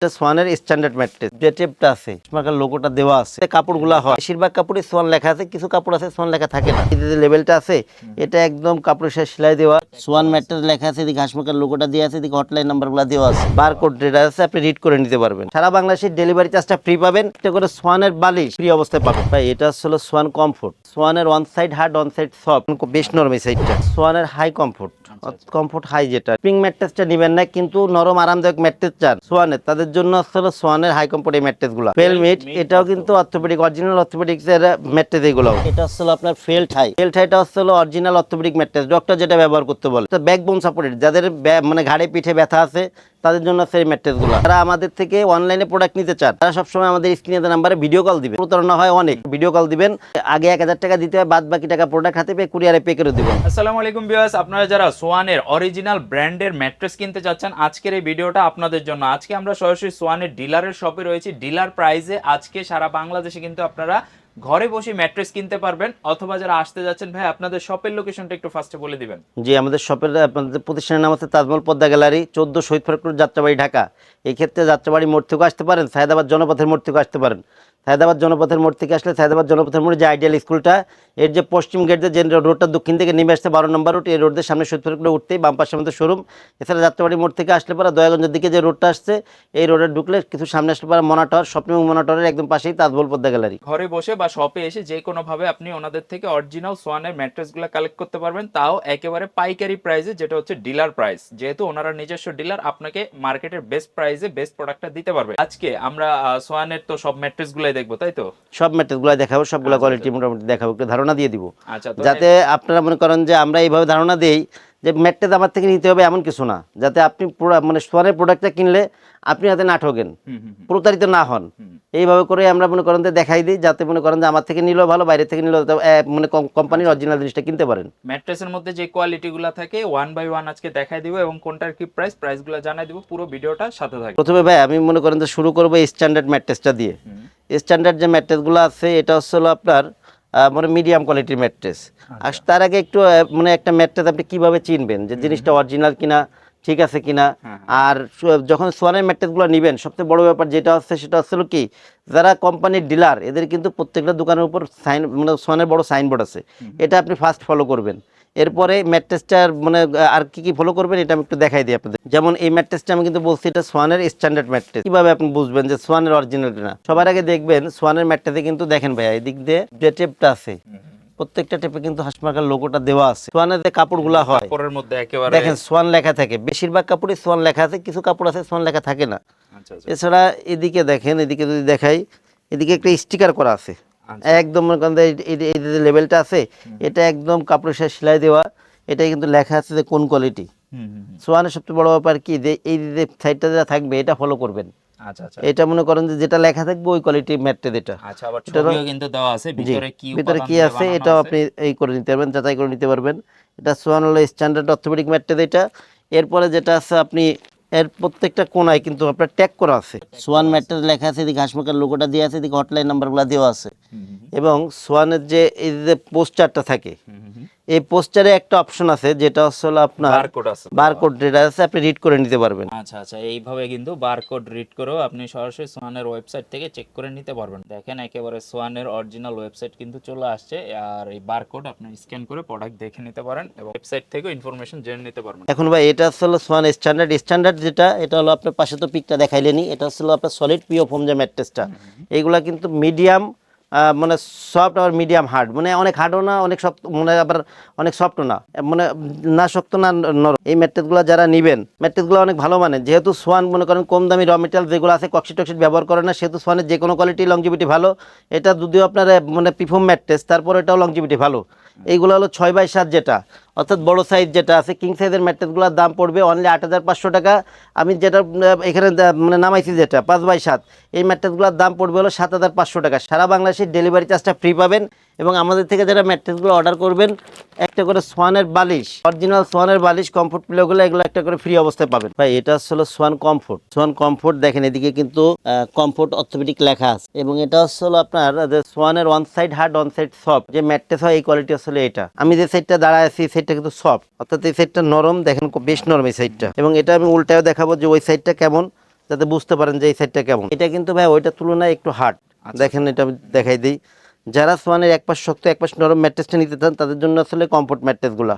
এটা সোয়ানের standard mattress যে টেপটা আছে মার্কার লোগোটা দেওয়া আছে কাপড়গুলো হয়। বেশিরভাগ কাপড়ে সোয়ান লেখা আছে কিছু কাপড় আছে সোয়ান লেখা থাকে না। এই যে লেভেলটা আছে এটা একদম কাপড়ের সাথে সেলাই দেওয়া। সোয়ান ম্যাট্রেস লেখা আছে এদিকে হাসমার্কার লোগোটা দেওয়া আছে এদিকে হটলাইন নাম্বারগুলো দেওয়া আছে। বারকোড রেডার আছে আপনি রিড করে নিতে পারবেন। সারা বাংলাদেশের ডেলিভারি চার্জটা ফ্রি পাবেন। একটা করে সোয়ানের বালিশ ফ্রি অবস্থায় পাবেন। ভাই এটা হলো Swan comfort সোয়ানের one side hard one side soft বেশ নরম এই সাইডটা সোয়ানের হাই কমফোর্ট কমফোর্ট হাই যেটা। স্প্রিং ম্যাট্রেসটা নেবেন না কিন্তু নরম আরামদায়ক ম্যাট্রেস চান সোয়ানের। তাদের জন্য আসলে সোয়ানের হাই কমফোর্ট এই ম্যাট্রেসগুলো। ফেলমিট এটাও কিন্তু অর্থোপেডিক অরিজিনাল অর্থোপেডিক্স এর ম্যাট্রেস এগুলো এটা আসলে আপনার ফেল্ট হাই ফেল্ট হাইটা আসলে অরিজিনাল অর্থোপেডিক ম্যাট্রেস ডক্টর যেটা ব্যবহার করতে বলে। তো ব্যাকবোন সাপোর্টেড যাদের মানে ঘাড়ে পিঠে ব্যথা আছে, তাদের জন্য সেই ম্যাট্রেসগুলো তারা আমাদের থেকে অনলাইনে প্রোডাক্ট নিতে চান, তারা সবসময় আমাদের স্ক্রিনে নাম্বারে ভিডিও কল দিবেন প্রতারণা হয় অনেক ভিডিও কল দিবেন, আগে এক হাজার টাকা দিতে হয় বাদ বাকি টাকা প্রোডাক্ট হাতে পেয়ে কুরিয়ারে পে করে দিবেন। আসসালামু আলাইকুম ভিউয়ার্স আপনারা যারা সোয়ানের অরিজিনাল ব্র্যান্ডের ম্যাট্রেস কিনতে চাচ্ছেন আজকের এই ভিডিওটা আপনাদের জন্য। আজকে আমরা সরাসরি সোয়ানের ডিলারের শপে রয়েছি। ডিলার প্রাইজে আজকে সারা বাংলাদেশে কিন্তু আপনারা ঘরে বসে ম্যাট্রেস কিনতে পারবেন, অথবা যারা আসতে যাচ্ছেন, ভাই, আপনাদের শপের লোকেশনটা একটু ফার্স্টে বলে দিবেন। জি, আমাদের শপের আপনাদের প্রতিষ্ঠানের নাম হচ্ছে তাজমহল পদ্মা গ্যালারি, চোদ্দ শহীদ ফরকুর যাত্রাবাড়ি, ঢাকা। এক্ষেত্রে ক্ষেত্রে যাত্রাবাড়ি মোড় থেকেও আসতে পারেন, সায়দাবাদ জনপথের মোড় থেকেও আসতে পারেন। সায়দাবাদ জনপথের মোড় থেকে আসলে সায়দাবাদ জনপথের মোড়ে যে আইডিয়াল স্কুলটা, এর যে পশ্চিম গেট যে রোডটা দক্ষিণ থেকে নেমে আসছে বারো নম্বর রোড এই রোডের সামনে শহীদ ফরকুরে উঠতেই বাম পাশে আমাদের শোরুম এছাড়া যাত্রাবাড়ি মোড় থেকে আসলে পরে দয়াগঞ্জের দিকে যে রোডটা আসছে, এই রোডে ঢুকলে কিছু সামনে আসলে পরে মনাটর এবং মনাটরের একদম পাশেই তাজমহল পদ্মা গ্যালারি ঘরে বসে বা শপে এসে যে কোনো ভাবে আপনি ওনাদের থেকে অরিজিনাল সোয়ানের ম্যাট্রেসগুলো কালেক্ট করতে পারবেন, তাও একেবারে পাইকারি প্রাইসে যেটা হচ্ছে ডিলার প্রাইস যেহেতু ওনারা নিজস্ব ডিলার আপনাকে মার্কেটের বেস্ট প্রাইসে বেস্ট প্রোডাক্টটা দিতে পারবে। আজকে আমরা সোয়ানের তো সব ম্যাট্রেসগুলোই দেখব তাই তো? সব দেখাবো সবগুলো কোয়ালিটি মোটামুটি দেখাবো একটু ধারণা দিয়ে দিব। আচ্ছা যাতে আপনারা মনে করেন যে আমরা এইভাবে ধারণা দেই যে আমার থেকে নিতে হবে এমন কিছু না। যাতে আপনি মানে সোয়ারের প্রোডাক্টটা কিনলে আপনি হাতে না ঠকেন। প্রতারিত না হন। এইভাবে করে আমরা মনে করেন যে দেখাই দিই যাতে মনে করেন যে আমার থেকে নিলেও ভালো বাইরে থেকে নিলেও মানে কোম্পানির অরিজিনাল জিনিসটা কিনতে পারেন। ম্যাট্রেসের মধ্যে যে কোয়ালিটিগুলো থাকে ওয়ান বাই ওয়ান আজকে দেখাই দিব এবং কোনটার কি প্রাইস প্রাইসগুলো জানাই দিব পুরো ভিডিওটা সাথে থাকবে প্রথমে ভাই আমি মনে করেন যে শুরু করব স্ট্যান্ডার্ড ম্যাট্রেসটা দিয়ে। স্ট্যান্ডার্ড যে ম্যাট্রেসগুলো আছে এটা হচ্ছে হলো আপনার মানে মিডিয়াম কোয়ালিটির ম্যাট্রেস। আর তার আগে একটু মানে একটা ম্যাট্রেস আপনি কীভাবে চিনবেন যে জিনিসটা অরিজিনাল কিনা ঠিক আছে কিনা? আর যখন সোয়ানের ম্যাট্রেসগুলো নেবেন সবচেয়ে বড় ব্যাপার যেটা হচ্ছে সেটা হচ্ছে কি যারা কোম্পানির ডিলার এদের কিন্তু প্রত্যেকটা দোকানের উপর সাইন মানে সোয়ানের বড় সাইনবোর্ড আছে। এটা আপনি ফার্স্ট ফলো করবেন। এরপরে ম্যাট্রেসটার মানে আর কি কি ফলো করবেন এটা আমি একটু দেখাই দিই আপনাদের। যেমন এই ম্যাট্রেসটা আমি কিন্তু বলছি এটা সোয়ানের স্ট্যান্ডার্ড ম্যাট্রেস কীভাবে আপনি বুঝবেন যে সোয়ানের অরিজিনাল না সবার আগে দেখবেন সোয়ানের ম্যাট্রেসে কিন্তু দেখেন ভাইয়া এদিক দিয়ে যে টেপটা আছে প্রত্যেকটা টেপে কিন্তু হাসমার্কার লোগোটা দেওয়া আছে। সোয়ানের যে কাপড়গুলো হয় কাপড়ের মধ্যে একেবারে দেখেন সোয়ান লেখা থাকে। বেশিরভাগ কাপড়ে সোয়ান লেখা আছে কিছু কাপড় আছে সোয়ান লেখা থাকে না। আচ্ছা আচ্ছা। এছাড়া এদিকে দেখেন এদিকে যদি দেখাই এদিকে একটা স্টিকার করা আছে। একদম মনে করেন এই- যে লেভেলটা আছে এটা একদম কাপড়ের সাথে সেলাই দেওয়া এটা কিন্তু লেখা আছে যে কোন কোয়ালিটি। সোয়ানের সবচেয়ে বড় ব্যাপার কি যে এই যে সাইডটা যেটা থাকবে এটা ফলো করবেন। আচ্ছা আচ্ছা। এটা মনে করেন যে যেটা লেখা থাকবে ওই কোয়ালিটি ম্যাটটা যেটা। আচ্ছা ভিতরে কি আছে এটাও আপনি এই করে নিতে পারবেন যাচাই করে নিতে পারবেন। এটা সোয়ান হলো স্ট্যান্ডার্ড অর্থোপেডিক ম্যাট্রেস এটা এরপরে যেটা আছে আপনি এর প্রত্যেকটা কোনায় কিন্তু আপনার ট্যাগ করা আছে সোয়ান ম্যাটার লেখা আছে এদিকে হাসমাকার লোগোটা দেওয়া আছে এদিকে হটলাইন নাম্বারগুলো দেওয়া আছে এবং সোয়ানের যে এই যে পোস্টারটা থাকে। এই পোস্টারে একটা অপশন আছে যেটা হচ্ছে হলো আপনার বারকোড আছে বারকোড যেটা আছে আপনি রিড করে নিতে পারবেন। আচ্ছা আচ্ছা এইভাবে কিন্তু বারকোড রিড করেও আপনি সরাসরি সোয়ানের ওয়েবসাইট থেকে চেক করে নিতে পারবেন। দেখেন একেবারে সোয়ানের অরিজিনাল ওয়েবসাইট কিন্তু চলে আসছে আর এই বারকোড আপনি স্ক্যান করে প্রোডাক্ট দেখে নিতে পারেন এবং ওয়েবসাইট থেকেও ইনফরমেশন জেনে নিতে পারবেন। এখন ভাই এটা হচ্ছে হলো সোয়ান স্ট্যান্ডার্ড স্ট্যান্ডার্ড যেটা এটা হলো আপনার পাশে তো পিকটা দেখাইলেনি এটা হলো আপনার সলিড পিও ফোম যে ম্যাট্রেসটা এইগুলা কিন্তু মিডিয়াম মানে সফট আর মিডিয়াম হার্ড মানে অনেক হার্ডও না, অনেক শক্ত মানে আবার অনেক সফটও না। মানে না শক্ত, না নরম। এই ম্যাট্রেসগুলো যারা নেবেন ম্যাট্রেসগুলো অনেক ভালো মানে যেহেতু সোয়ান, মনে করেন কম দামি র মেটেরিয়াল যেগুলো আছে কক্সি টক্সিট ব্যবহার করে না, সেহেতু সোয়ানের যে কোনো কোয়ালিটি লংজিভিটি ভালো। এটা যদিও আপনার মানে পিফোম ম্যাট্রেস তারপর এটাও লংজিভিটি ভালো। এইগুলো হলো ছয় বাই সাত যেটা। অর্থাৎ বড় সাইজ যেটা আছে কিং সাইজের ম্যাট্রেসগুলোর দাম পড়বে অনলি আট হাজার পাঁচশো টাকা। আমি যেটা এখানে মানে নামাইছি যেটা, পাঁচ বাই সাত, এই ম্যাট্রেসগুলোর দাম পড়বে হলো সাত হাজার পাঁচশো টাকা। সারা বাংলাদেশের ডেলিভারি চার্জটা ফ্রি পাবেন এবং আমাদের থেকে যারা ম্যাট্রেসগুলো অর্ডার করবেন, একটা করে সোয়ানের বালিশ অরিজিনাল সোয়ানের বালিশ কমফোর্ট পিলোগুলো এগুলো একটা করে ফ্রি অবস্থায় পাবেন। ভাই, এটা হলো সোয়ান কমফোর্ট সোয়ান কমফোর্ট দেখেন, এদিকে কিন্তু কমফোর্ট অর্থোপেডিক লেখা আছে। এবং এটা হচ্ছে হলো আপনার সোয়ানের one side hard one side soft যে ম্যাট্রেস হয়, এই কোয়ালিটি আসলে এটা। আমি যে সাইডটা দাঁড়ায় আছি সাইডটা কিন্তু সফট। অর্থাৎ এই সাইডটা নরম দেখেন খুব বেশ নরম এই সাইডটা। এবং এটা আমি উল্টায় দেখাবো যে ওই সাইডটা কেমন যাতে বুঝতে পারেন যে এই সাইডটা কেমন। এটা কিন্তু ভাই ওইটার তুলনায় একটু হার্ড দেখেন এটা আমি দেখাই দিই। যারা সোয়ানের এক পাশ শক্ত এক পাশ নরম ম্যাট্রেসটা নিতে চান তাদের জন্য আসলে কমফোর্ট ম্যাট্রেসগুলো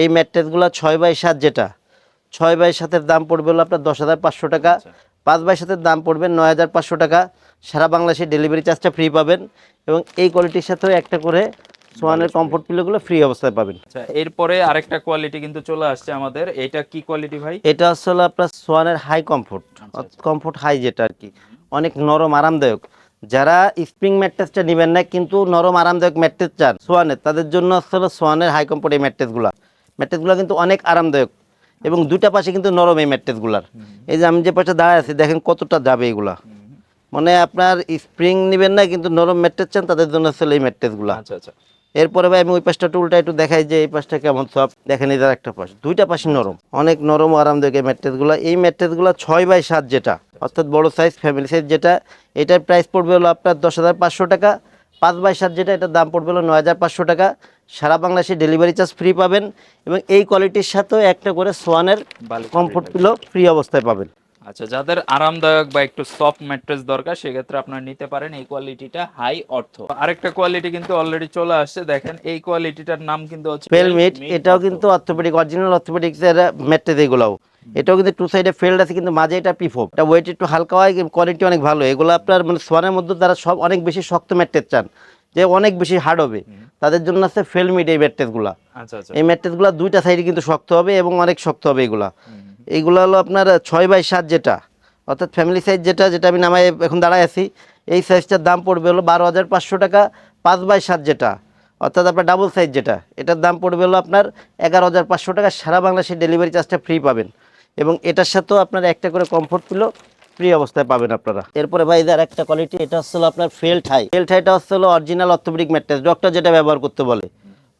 এই ম্যাট্রেসগুলো ছয় বাই সাত যেটা। ছয় বাই সাতের দাম পড়বে হলো আপনার দশ হাজার পাঁচশো টাকা। পাঁচ বাই সাতের দাম পড়বে নয় হাজার পাঁচশো টাকা। সারা বাংলাদেশে ডেলিভারি চার্জটা ফ্রি পাবেন। এবং এই কোয়ালিটির সাথেও একটা করে সোয়ানের কমফোর্ট পিলোগুলো ফ্রি অবস্থায় পাবেন। আচ্ছা এরপরে আরেকটা কোয়ালিটি কিন্তু চলে আসছে আমাদের। এটা কি কোয়ালিটি ভাই? এটা আসলে আপনার সোয়ানের হাই কমফোর্ট কমফোর্ট হাই যেটা আর কি। অনেক নরম আরামদায়ক। যারা স্প্রিং ম্যাট্রেসটা নেবেন না কিন্তু নরম আরামদায়ক ম্যাট্রেস চান সোয়ানের তাদের জন্য আসলে সোয়ানের হাই কমফোর্ট এই ম্যাট্রেসগুলো ম্যাট্রেসগুলো কিন্তু অনেক আরামদায়ক এবং দুটা পাশে কিন্তু নরম এই ম্যাট্রেসগুলার এই যে আমি যে পাশে দাঁড়ায় আছি দেখেন কতটা যাবে এগুলা। মানে আপনার স্প্রিং নেবেন না কিন্তু নরম ম্যাট্রেস চান তাদের জন্য আসলে এই ম্যাট্রেসগুলো আচ্ছা আচ্ছা। এরপরে ভাই আমি ওই পাশটা টুলটা একটু দেখাই যে এই পাশটা কেমন। সব দেখেন এদের একটা পাশ। দুইটা পাশে নরম। অনেক নরম আরামদায়ক এই ম্যাট্রেসগুলো। এই ম্যাট্রেসগুলো ছয় বাই সাত যেটা অর্থাৎ বড় সাইজ ফ্যামিলি সাইজ যেটা এটার প্রাইস পড়বে হলো আপনার দশ হাজার পাঁচশো টাকা। পাঁচ বাই সাত যেটা এটার দাম পড়বে হলো নয় হাজার পাঁচশো টাকা। সারা বাংলাদেশে ডেলিভারি চার্জ ফ্রি পাবেন এবং এই কোয়ালিটির সাথেও একটা করে সোয়ানের কমফোর্ট পিলো ফ্রি অবস্থায় পাবেন। আচ্ছা যাদের আরামদায়ক বা একটু সফট ম্যাট্রেস দরকার সেক্ষেত্রে আপনারা নিতে পারেন এই কোয়ালিটিটা হাই অর্থ। আরেকটা কোয়ালিটি কিন্তু অলরেডি চলে আসছে দেখেন এই কোয়ালিটিটার নাম কিন্তু হচ্ছে ফেলমিট এটাও কিন্তু অর্থোপেডিক অরিজিনাল অর্থোপেডিক্স এর ম্যাট্রেস এগুলাও। এটাও কিন্তু টু সাইডে ফেল্ড আছে কিন্তু মাঝে এটা পিফোপ এটা ওয়েট একটু হালকা হয় কোয়ালিটি অনেক ভালো। এগুলো আপনার মানে সোয়ানের মধ্যে তারা সব অনেক বেশি শক্ত ম্যাট্রেস চান যে অনেক বেশি হার্ড হবে। তাদের জন্য আছে ফেলমিট এই ম্যাট্রেসগুলা আচ্ছা আচ্ছা। এই ম্যাট্রেসগুলো দুইটা সাইডে কিন্তু শক্ত হবে এবং অনেক শক্ত হবে এগুলা। এইগুলো হলো আপনার ছয় বাই সাত যেটা, অর্থাৎ ফ্যামিলি সাইজ যেটা যেটা আমি নামায় এখন দাঁড়ায় আছি, এই সাইজটার দাম পড়বে হলো বারো হাজার পাঁচশো টাকা, পাঁচ বাই সাত যেটা, অর্থাৎ আপনার ডাবল সাইজ যেটা, এটার দাম পড়বে হলো আপনার এগারো হাজার পাঁচশো টাকা, সারা বাংলাদেশে ডেলিভারি চার্জটা ফ্রি পাবেন। এবং এটার সাথেও আপনার একটা করে কমফোর্ট পিলো ফ্রি অবস্থায় পাবেন আপনারা। এরপরে ভাই এদের একটা কোয়ালিটি এটা হচ্ছে আপনার ফেল্ট হাই ফেল্ট হাইটা হচ্ছে অরিজিনাল অর্থোপেডিক ম্যাট্রেস ডক্টর যেটা ব্যবহার করতে বলে।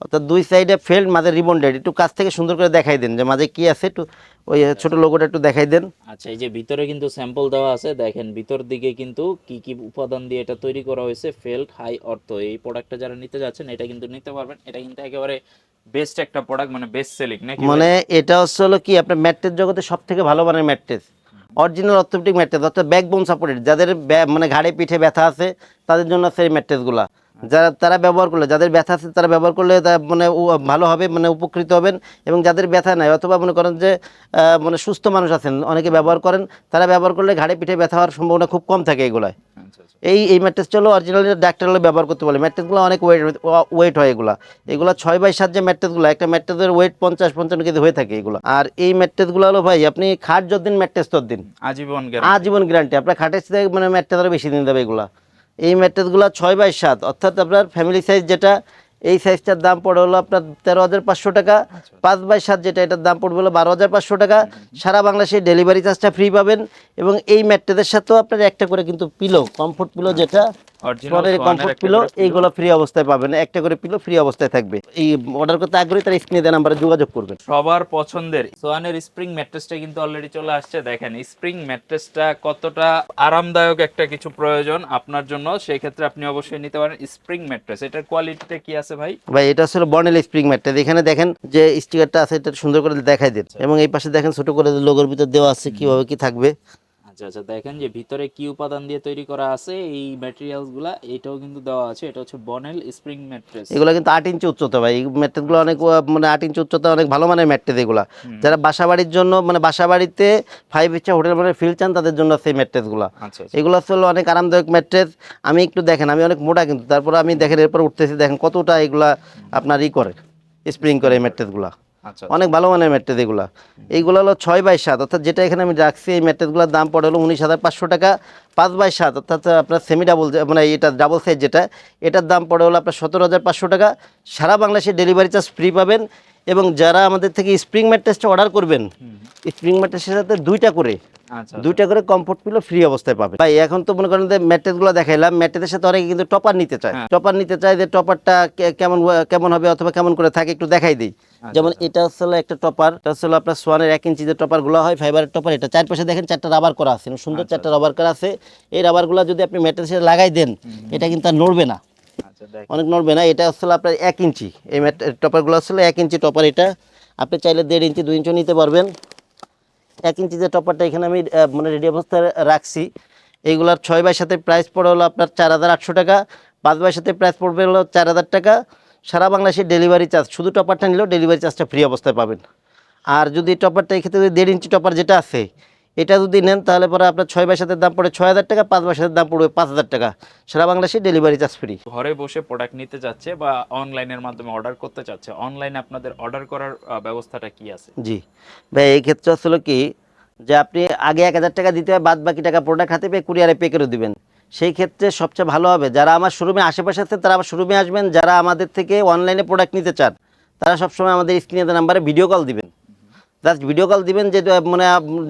অর্থাৎ দুই সাইডে ফেল্ট মাঝে রিবন্ডেড একটু কাছ থেকে সুন্দর করে দেখাই দেন যে মাঝে কি আছে একটু ওই ছোট লোগোটা একটু দেখাই দেন। আচ্ছা এই যে ভিতরে কিন্তু স্যাম্পল দেওয়া আছে দেখেন ভিতর দিকে কিন্তু কি কি উপাদান দিয়ে এটা তৈরি করা হয়েছে ফেল্ট হাই অর্থ। এই প্রোডাক্টটা যারা নিতে যাচ্ছেন এটা কিন্তু নিতে পারবেন। এটা কিন্তু একেবারে বেস্ট একটা প্রোডাক্ট মানে বেস্ট সেলিং নাকি মানে এটা হচ্ছে হলো কি আপনার ম্যাট্রেস জগতে সব থেকে ভালো মানের ম্যাট্রেস। অরিজিনাল অর্থোপেডিক ম্যাট্রেস অর্থাৎ ব্যাকবোন সাপোর্টেড যাদের মানে ঘাড়ে পিঠে ব্যথা আছে তাদের জন্য সেই ম্যাট্রেসগুলা। যারা তারা ব্যবহার করলে যাদের ব্যথা আছে তারা ব্যবহার করলে মানে ভালো হবে মানে উপকৃত হবেন এবং যাদের ব্যথা নাই অথবা মনে করেন যে মানে সুস্থ মানুষ আছেন অনেকে ব্যবহার করেন তারা ব্যবহার করলে ঘাড়ে পিঠে ব্যথা হওয়ার সম্ভাবনা খুব কম থাকে এগুলায়। আচ্ছা আচ্ছা। এই এই ম্যাট্রেসটা হলো অরিজিনাল ডাক্তার হলে ব্যবহার করতে বলে। ম্যাট্রেসগুলো অনেক ওয়েট ওয়েট হয় এগুলা। এগুলো ছয় বাই সাত যে ম্যাট্রেসগুলো একটা ম্যাট্রেসের ওয়েট পঞ্চাশ পঞ্চান্ন কেজি হয়ে থাকে এগুলো। আর এই ম্যাট্রেসগুলো হলো ভাই আপনি খাট যতদিন ম্যাট্রেস ততদিন। আজীবন। আজীবন গ্যারান্টি আপনার খাটের সাথে মানে ম্যাট্রেস আরও বেশি দিন দেবে এগুলা। এই ম্যাট্রেসগুলো ছয় বাই সাত। অর্থাৎ আপনার ফ্যামিলি সাইজ যেটা, এই সাইজটার দাম পড়ে হলো আপনার তেরো হাজার পাঁচশো টাকা। পাঁচ বাই সাত যেটা, এটার দাম পড়বে হলো বারো হাজার পাঁচশো টাকা। সারা বাংলাদেশে ডেলিভারি চার্জটা ফ্রি পাবেন এবং এই ম্যাট্রেসের সাথেও আপনার একটা করে কিন্তু পিলো কমফোর্ট পিলো যেটা সোয়ানের কমফোর্ট পিলো এইগুলো ফ্রি অবস্থায় পাবেন। একটা করে পিলো ফ্রি অবস্থায় থাকবে। এই অর্ডার করতে আগ্রহী তারা স্ক্রিনে দেওয়া নাম্বারে যোগাযোগ করবেন। সবার পছন্দের সোয়ানের স্প্রিং ম্যাট্রেসটা কিন্তু অলরেডি চলে আসছে দেখেন। স্প্রিং ম্যাট্রেসটা কতটা আরামদায়ক একটা কিছু প্রয়োজন আপনার জন্য সেই ক্ষেত্রে আপনি অবশ্যই নিতে পারেন স্প্রিং ম্যাট্রেস এটার কোয়ালিটিটা কি আছে ভাই? ভাই এটা হচ্ছে বর্নেল স্প্রিং ম্যাটটা এখানে দেখেন যে স্টিকারটা আছে এটা সুন্দর করে দেখাই দেন এবং এই পাশে দেখেন ছোট করে লোগোর ভিতর দেওয়া আছে কীভাবে কি থাকবে। আচ্ছা আচ্ছা দেখেন যে ভিতরে কি উপাদান দিয়ে তৈরি করা আছে এই ম্যাটেরিয়ালসগুলা এটাও কিন্তু দেওয়া আছে এটা হচ্ছে বনেল স্প্রিং ম্যাট্রেস এগুলো কিন্তু আট ইঞ্চি উচ্চতা ভাই এই ম্যাট্রেসগুলো অনেক মানে আট ইঞ্চি উচ্চতা অনেক ভালো মানের ম্যাট্রেস এগুলো। যারা বাসা বাড়ির জন্য মানে বাসা বাড়িতে ফাইভ ইচ্ছা হোটেল মানে ফিল চান তাদের জন্য সেই ম্যাট্রেসগুলো আচ্ছা আচ্ছা। এগুলো আসলে অনেক আরামদায়ক ম্যাট্রেস আমি একটু দেখেন আমি অনেক মোটা কিন্তু তারপর আমি দেখেন এরপর উঠতেছি দেখেন কতটা এগুলা আপনার ই করে স্প্রিং করে এই ম্যাট্রেসগুলো আচ্ছা অনেক ভালো মানের ম্যাট্রেস এগুলো। এইগুলো হলো ছয় বাই সাত অর্থাৎ যেটা এখানে আমি রাখছি এই ম্যাট্রেসগুলোর দাম পড়ে হলো উনিশ হাজার পাঁচশো টাকা পাঁচ বাই সাত অর্থাৎ আপনার সেমি ডাবল মানে এটা ডাবল সাইজ যেটা এটার দাম পড়ে হলো আপনার সতেরো হাজার পাঁচশো টাকা। সারা বাংলাদেশে ডেলিভারি চার্জ ফ্রি পাবেন এবং যারা আমাদের থেকে স্প্রিং ম্যাট্রেসটা অর্ডার করবেন স্প্রিং ম্যাট্রেসের সাথে দুইটা করে আচ্ছা দুইটা করে কমফোর্ট পিলো ফ্রি অবস্থায় পাবে। ভাই এখন তো মনে করেন যে ম্যাট্রেসগুলো দেখাইলাম ম্যাট্রেসের সাথে অনেকে কিন্তু টপার নিতে চায়। হ্যাঁ। টপার নিতে চায় যে টপারটা কেমন কেমন হবে অথবা কেমন করে থাকে একটু দেখাই দিই। যেমন এটা হচ্ছে একটা টপার এটা হচ্ছে আপনার সোয়ানের এক ইঞ্চি যে টপারগুলো হয় ফাইবারের টপার এটা চারপাশে দেখেন চারটা রাবার করা আছে সুন্দর চারটা রাবার করা আছে। এই রাবারগুলো যদি আপনি ম্যাট্রেসে লাগাই দেন এটা কিন্তু আর নড়বে না। আচ্ছা অনেক নড়বে না এটা হলো আপনার এক ইঞ্চি এই টপারগুলো হচ্ছে হলো এক ইঞ্চি টপার এটা। আপনি চাইলে দেড় ইঞ্চি দুই ইঞ্চি নিতে পারবেন। এক ইঞ্চি যে টপারটা এখানে আমি মানে রেডি অবস্থায় রাখছি এইগুলার ছয় বাই সাথে প্রাইস পড়ে হলো আপনার চার হাজার আটশো টাকা, পাঁচ বাই সাথে প্রাইস পড়বে হলো চার হাজার টাকা। সারা বাংলাদেশে ডেলিভারি চার্জ শুধু টপারটা নিলেও ডেলিভারি চার্জটা ফ্রি অবস্থায় পাবেন। আর যদি টপারটা এক্ষেত্রে দেড় ইঞ্চি টপার যেটা আছে এটা যদি নেন তাহলে পরে আপনার ছয় বাই সাতের দাম পড়ে ছয় হাজার টাকা পাঁচ বাই সাতের দাম পড়বে পাঁচ হাজার টাকা। সারা বাংলাদেশে ডেলিভারি চার্জ ফ্রি ঘরে বসে প্রোডাক্ট নিতে যাচ্ছে বা অনলাইনের মাধ্যমে অর্ডার করতে চাচ্ছে অনলাইনে আপনাদের অর্ডার করার ব্যবস্থাটা কি আছে? জি। ভাই এই ক্ষেত্রে আসলে কি যে আপনি আগে এক হাজার টাকা দিতে হয় বাদ বাকি টাকা প্রোডাক্ট হাতে পেয়ে কুরিয়ারে পে করে দেবেন। সেই ক্ষেত্রে সবচেয়ে ভালো হবে যারা আমার শোরুমে আশেপাশে আছে তারা আমার শোরুমে আসবেন যারা আমাদের থেকে অনলাইনে প্রোডাক্ট নিতে চান তারা সবসময় আমাদের স্ক্রিনে নাম্বারে ভিডিও কল দিবেন। জাস্ট ভিডিও কল দিবেন যে মানে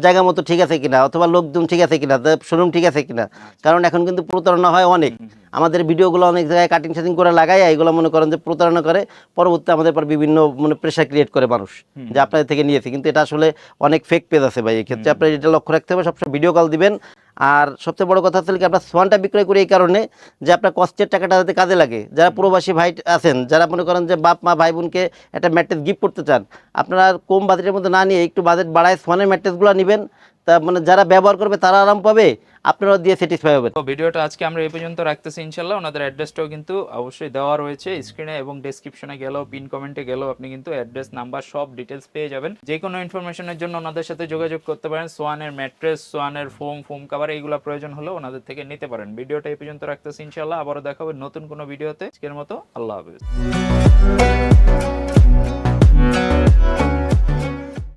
জায়গা মতো ঠিক আছে কিনা অথবা লোকজন ঠিক আছে কিনা শোরুম ঠিক আছে কিনা। কারণ এখন কিন্তু প্রতারণা হয় অনেক। আমাদের ভিডিওগুলো অনেক জায়গায় কাটিং শাটিং করে লাগায় এইগুলো মনে করেন যে প্রতারণা করে। পরবর্তী আমাদের পর বিভিন্ন মানে প্রেশার ক্রিয়েট করে মানুষ যে আপনাদের থেকে নিয়েছে। কিন্তু এটা আসলে অনেক ফেক পেজ আছে ভাই। এক্ষেত্রে ক্ষেত্রে আপনার এটা লক্ষ্য রাখতে হবে। সবসময় ভিডিও কল দিবেন। আর সবচেয়ে বড় কথা হচ্ছে কি, আপনার সোয়ানটা বিক্রয় করি এই কারণে যে আপনার কষ্টের টাকাটা যাতে কাজে লাগে। যারা প্রবাসী ভাই আছেন, যারা মনে করেন যে বাপ, মা, ভাই, বোনকে একটা ম্যাট্রেস গিফট করতে চান, আপনারা কম বাজেটের মধ্যে না নিয়ে একটু বাজেট বাড়ায় সোয়ানের ম্যাট্রেসগুলো নেবেন। তা মানে যারা ব্যবহার করবে তারা আরাম পাবে, আপনারাও দিয়ে স্যাটিসফাই হবেন। তো ভিডিওটা আজকে আমরা এই পর্যন্ত রাখতেছি ইনশাল্লাহ ওনাদের অ্যাড্রেসটাও কিন্তু অবশ্যই দেওয়া রয়েছে স্ক্রিনে এবং ডেসক্রিপশনে গেলেও পিন কমেন্টে গেলেও আপনি কিন্তু অ্যাড্রেস নাম্বার সব ডিটেলস পেয়ে যাবেন। যে কোনো ইনফরমেশনের জন্য ওনাদের সাথে যোগাযোগ করতে পারেন। সোয়ানের ম্যাট্রেস সোয়ানের ফোম ফোম কাভার এইগুলো প্রয়োজন হলে ওনাদের থেকে নিতে পারেন। ভিডিওটা এই পর্যন্ত রাখতেছি ইনশাল্লাহ আবারও দেখাবো নতুন কোনো ভিডিওতে। আজকের মতো আল্লাহ হাফিজ।